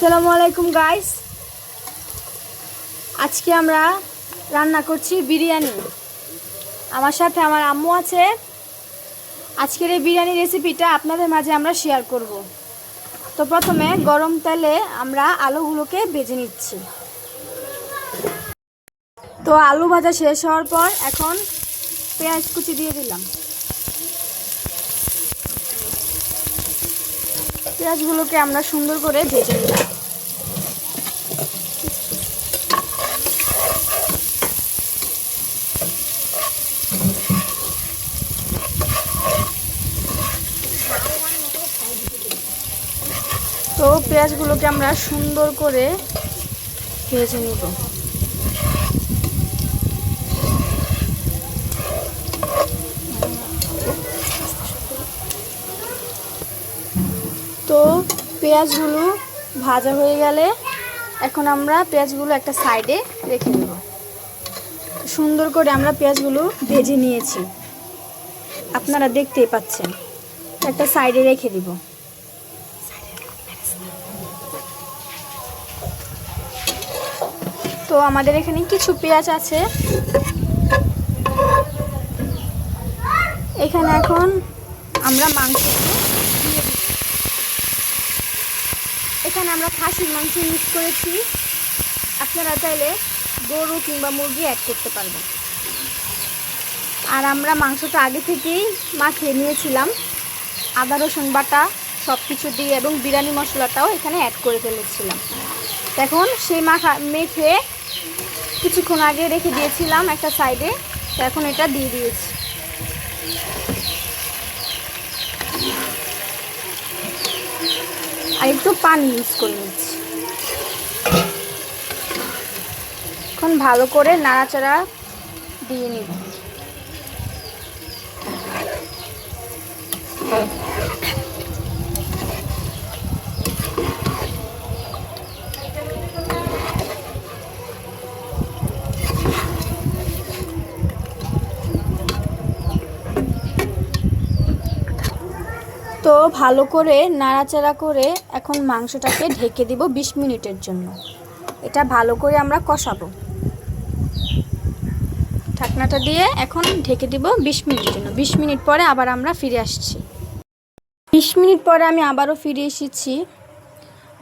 আসসালামু আলাইকুম গাইস আজকে আমরা রান্না করছি বিরিয়ানি। আমার সাথে আমার আম্মু আছে। আজকের এই বিরিয়ানি রেসিপিটা আপনাদের মাঝে আমরা শেয়ার করব। তো প্রথমে গরম তেলে আমরা আলুগুলোকে ভেজে নিচ্ছি। তো আলু ভাজা শেষ হওয়ার পর এখন পেঁয়াজ কুচি দিয়ে দিলাম। পেঁয়াজগুলোকে আমরা সুন্দর করে ভেজে নিলাম তো পেঁয়াজগুলোকে আমরা সুন্দর করে ভেজে নিব তো পেঁয়াজগুলো ভাজা হয়ে গেলে এখন আমরা পেঁয়াজগুলো একটা সাইডে রেখে দেব। সুন্দর করে আমরা পেঁয়াজগুলো ভেজে নিয়েছি। আপনারা দেখতেই পাচ্ছেন, একটা সাইডে রেখে দিব। তো আমাদের এখানে কিছু পেঁয়াজ আছে। এখানে এখন আমরা মাংস দিয়ে দিব। এখানে আমরা খাসির মাংস ইউজ করেছি। আপনারা চাইলে গরু কিংবা মুরগি অ্যাড করতে পারবেন। আর আমরা মাংসটা আগে থেকেই মাখিয়ে নিয়েছিলাম। আদা, রসুন বাটা সব কিছু দিয়ে এবং বিরিয়ানি মশলাটাও এখানে অ্যাড করে ফেলেছিলাম। এখন সেই মাখা, মেখে কিছুক্ষণ আগে রেখে দিয়েছিলাম একটা সাইডে এখন এটা দিয়ে দিয়েছি। আর একটু পানি ইউজ করে নিচ্ছি। এখন ভালো করে নাড়াচাড়া দিয়ে নিব তো ভালো করে নাড়াচাড়া করে এখন মাংসটাকে ঢেকে দিব বিশ মিনিটের জন্য। এটা ভালো করে আমরা কষাবো। ঢাকনাটা দিয়ে এখন ঢেকে দিব বিশ মিনিটের জন্য। বিশ মিনিট পরে আবার আমরা ফিরে আসছি। বিশ মিনিট পরে আমি আবারও ফিরে এসেছি।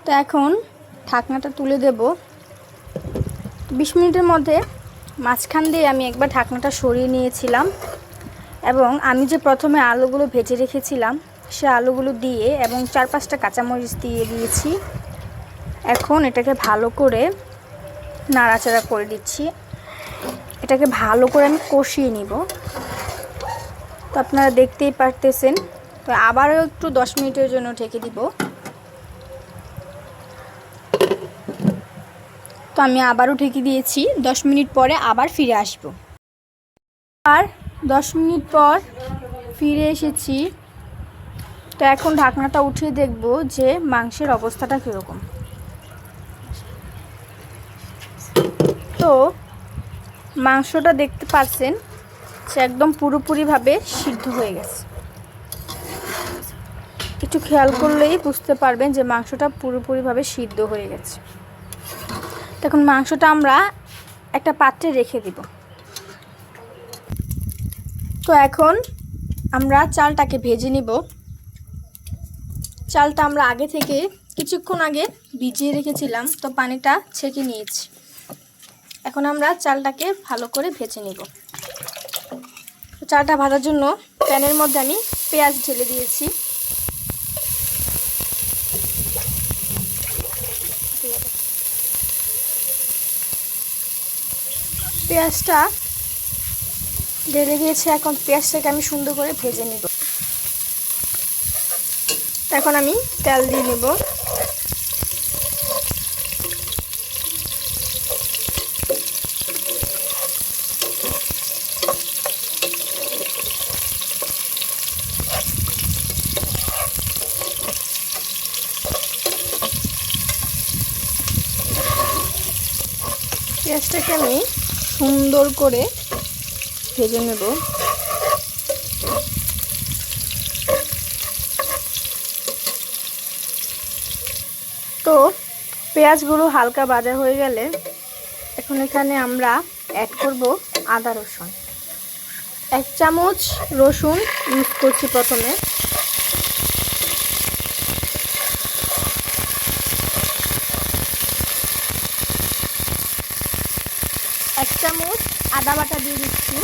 তো এখন ঢাকনাটা তুলে দেব। বিশ মিনিটের মধ্যে মাঝখান দিয়ে আমি একবার ঢাকনাটা সরিয়ে নিয়েছিলাম এবং আমি যে প্রথমে আলুগুলো ভেজে রেখেছিলাম সে আলুগুলো দিয়ে এবং চার পাঁচটা কাঁচামরিচ দিয়ে দিয়েছি। এখন এটাকে ভালো করে নাড়াচাড়া করে দিচ্ছি। এটাকে ভালো করে আমি কষিয়ে নিব। তো আপনারা দেখতেই পারতেছেন, তো আবারও একটু দশ মিনিটের জন্য ঢেকে দিব। তো আমি আবারও ঢেকে দিয়েছি, দশ মিনিট পরে আবার ফিরে আসব। আর দশ মিনিট পর ফিরে এসেছি তো এখন ঢাকনাটা উঠিয়ে দেখব যে মাংসের অবস্থাটা কীরকম। তো মাংসটা দেখতে পাচ্ছেন সে একদম পুরোপুরিভাবে সিদ্ধ হয়ে গেছে। একটু খেয়াল করলেই বুঝতে পারবেন যে মাংসটা পুরোপুরিভাবে সিদ্ধ হয়ে গেছে। তখন মাংসটা আমরা একটা পাত্রে রেখে দিব। তো এখন আমরা চালটাকে ভেজে নিব। চালটা আমরা আগে থেকে কিছুক্ষণ আগে ভিজিয়ে রেখেছিলাম, তো পানিটা ছেঁকে নিয়েছি। এখন আমরা চালটাকে ভালো করে ভেজে নিব। চালটা ভাজার জন্য প্যানের মধ্যে আমি পেঁয়াজ ঢেলে দিয়েছি। পেঁয়াজটা ঢেলে দিয়েছি, এখন পেঁয়াজটাকে আমি সুন্দর করে ভেজে নিব। এখন আমি তেল দিয়ে নেব। পেঁয়াজটাকে আমি সুন্দর করে ভেজে নেব তো পেঁয়াজগুলো হালকা ভাজা হয়ে গেলে এখন এখানে আমরা অ্যাড করব আদা রসুন। এক চামচ রসুন ইউজ করছি প্রথমে। এক চামচ আদা বাটা দিয়ে দিচ্ছি।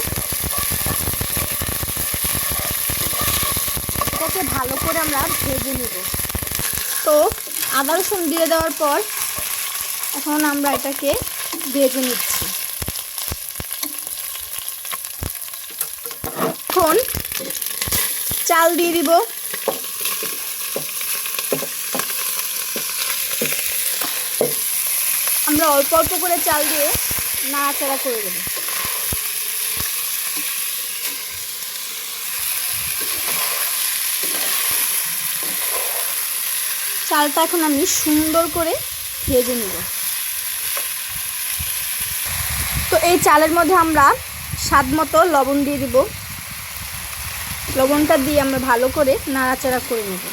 এটাকে ভালো করে আমরা ভেজে নেব। তো আদা রসুন দিয়ে দেওয়ার পর এখন আমরা এটাকে ভেজে নিচ্ছি। এখন চাল দিয়ে দিব। আমরা অল্প অল্প করে চাল দিয়ে নাড়াচাড়া করে দেবো। চালটা এখন আমি সুন্দর করে ভেজে নেব তো এই চালের মধ্যে আমরা স্বাদ মতো লবণ দিয়ে দিব। লবণটা দিয়ে আমরা ভালো করে নাড়াচাড়া করে নেব।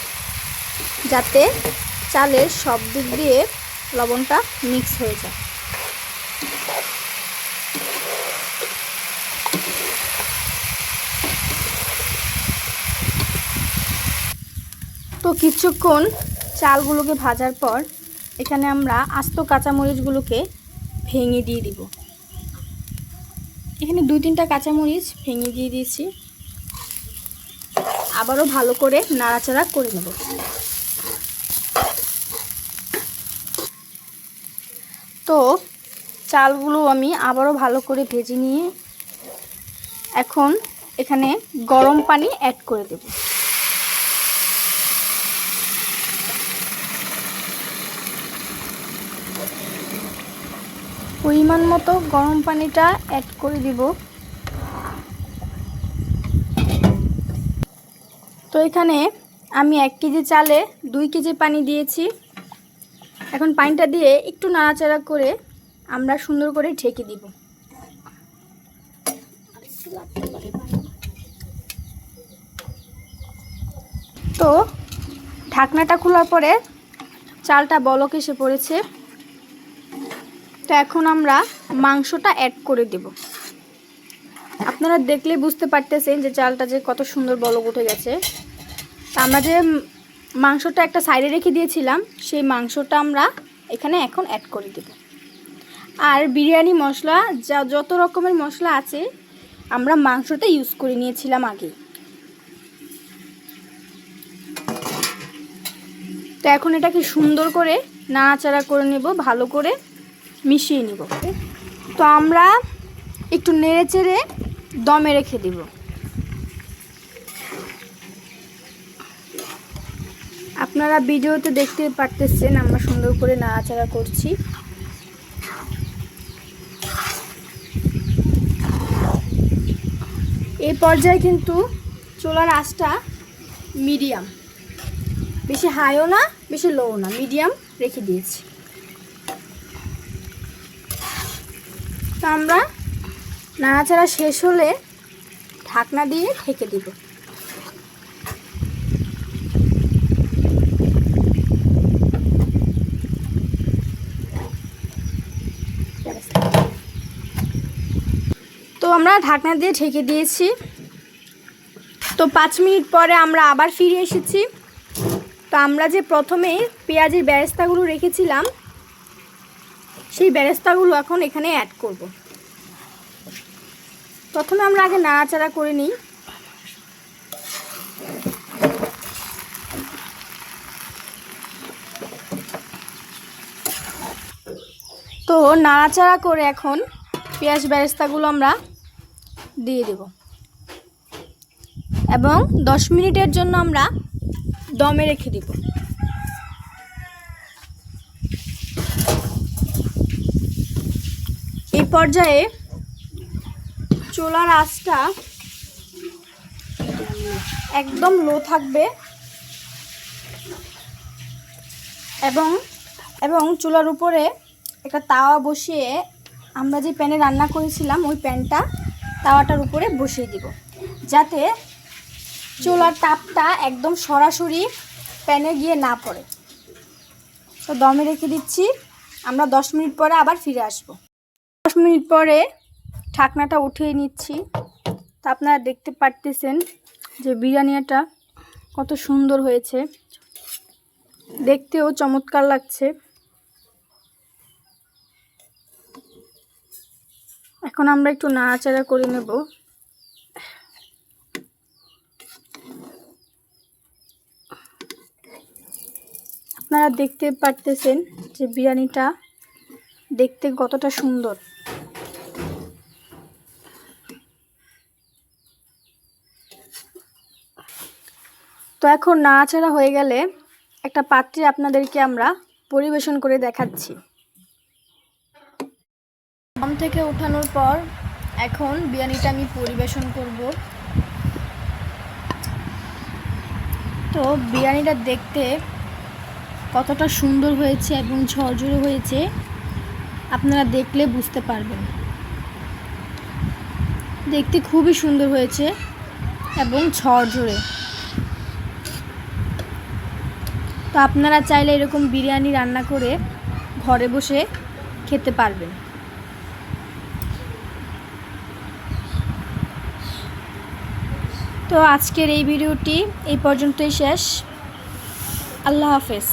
যাতে চালের সব দিক দিয়ে লবণটা মিক্স হয়ে যায়। তো কিছুক্ষণ চালগুলোকে ভাজার পর এখানে আমরা আস্ত কাঁচামরিচগুলোকে ভেঙে দিয়ে দিব। এখানে দুই তিনটা কাঁচামরিচ ভেঙে দিয়ে দিয়েছি। আবারও ভালো করে নাড়াচাড়া করে নেব। তো চালগুলো আমি আবারও ভালো করে ভেজে নিয়ে এখন এখানে গরম পানি অ্যাড করে দেব। পরিমাণ মতো গরম পানিটা অ্যাড করে দিব। তো এখানে আমি এক কেজি চালে দুই কেজি পানি দিয়েছি। এখন পানিটা দিয়ে একটু নাড়াচাড়া করে আমরা সুন্দর করে ঢেকে দিব। তো ঢাকনাটা খোলার পরে চালটা বলক এসে পড়েছে। তো এখন আমরা মাংসটা অ্যাড করে দেব। আপনারা দেখলে বুঝতে পারতেছেন যে চালটা যে কত সুন্দর বলক উঠে গেছে। তা আমরা যে মাংসটা একটা সাইডে রেখে দিয়েছিলাম, সেই মাংসটা আমরা এখানে এখন অ্যাড করে দেব। আর বিরিয়ানি মশলা, যা যত রকমের মশলা আছে, আমরা মাংসটা ইউজ করে নিয়েছিলাম আগে তো এখন এটাকে সুন্দর করে নাড়াচাড়া করে নেব, ভালো করে। মিশিয়ে নিব তো আমরা একটু নেড়ে চেড়ে দমে রেখে দিব। আপনারা ভিডিওতে দেখতে পারতেছেন, আমরা সুন্দর করে নাড়াচাড়া করছি। এই পর্যায়ে কিন্তু চোলার আঁচটা মিডিয়াম, বেশি হাইও না, বেশি লোও না, মিডিয়াম রেখে দিয়েছি। তো আমরা নাড়াচাড়া শেষ হলে ঢাকনা দিয়ে ঢেকে দিব। তো আমরা ঢাকনা দিয়ে ঢেকে দিয়েছি। তো পাঁচ মিনিট পরে আমরা আবার ফিরে এসেছি। তো আমরা যে প্রথমে পেঁয়াজের বেরেস্তাগুলো রেখেছিলাম সেই বেরেস্তাগুলো এখন এখানে অ্যাড করব। প্রথমে আমরা আগে নাড়াচাড়া করে নিই। তো নাড়াচাড়া করে এখন পেঁয়াজ বেরেস্তাগুলো আমরা দিয়ে দেব। এবং দশ মিনিটের জন্য আমরা দমে রেখে দিব। পর্যায়ে চোলার আঁচটা একদম লো থাকবে এবং এবং চুলার উপরে একটা তাওয়া বসিয়ে আমরা যে প্যানে রান্না করেছিলাম, ওই প্যানটা তাওয়াটার উপরে বসিয়ে দিব। যাতে চুলার তাপটা একদম সরাসরি প্যানে গিয়ে না পড়ে। তো দমে রেখে দিচ্ছি। আমরা দশ মিনিট পরে আবার ফিরে আসব। দশ মিনিট পরে ঢাকনাটা উঠিয়ে নিচ্ছি। তা আপনারা দেখতে পারতেছেন যে বিরিয়ানিটা কত সুন্দর হয়েছে। দেখতেও চমৎকার লাগছে। এখন আমরা একটু নাড়াচাড়া করে নেব। আপনারা দেখতে পারতেছেন যে বিরিয়ানিটা দেখতে কতটা সুন্দর। তো এখন নাড়াচাড়া হয়ে গেলে একটা পাত্রে আপনাদেরকে আমরা পরিবেশন করে দেখাচ্ছি। দম থেকে ওঠানোর পর এখন বিরিয়ানিটা আমি পরিবেশন করব। তো বিরিয়ানিটা দেখতে কতটা সুন্দর হয়েছে এবং ঝরঝরে হয়েছে, আপনারা দেখলে বুঝতে পারবেন। দেখতে খুবই সুন্দর হয়েছে এবং ঝরঝরে। তো আপনারা চাইলে এরকম বিরিয়ানি রান্না করে ঘরে বসে খেতে পারবেন। তো আজকের এই ভিডিওটি এই পর্যন্তই শেষ। আল্লাহ হাফেজ।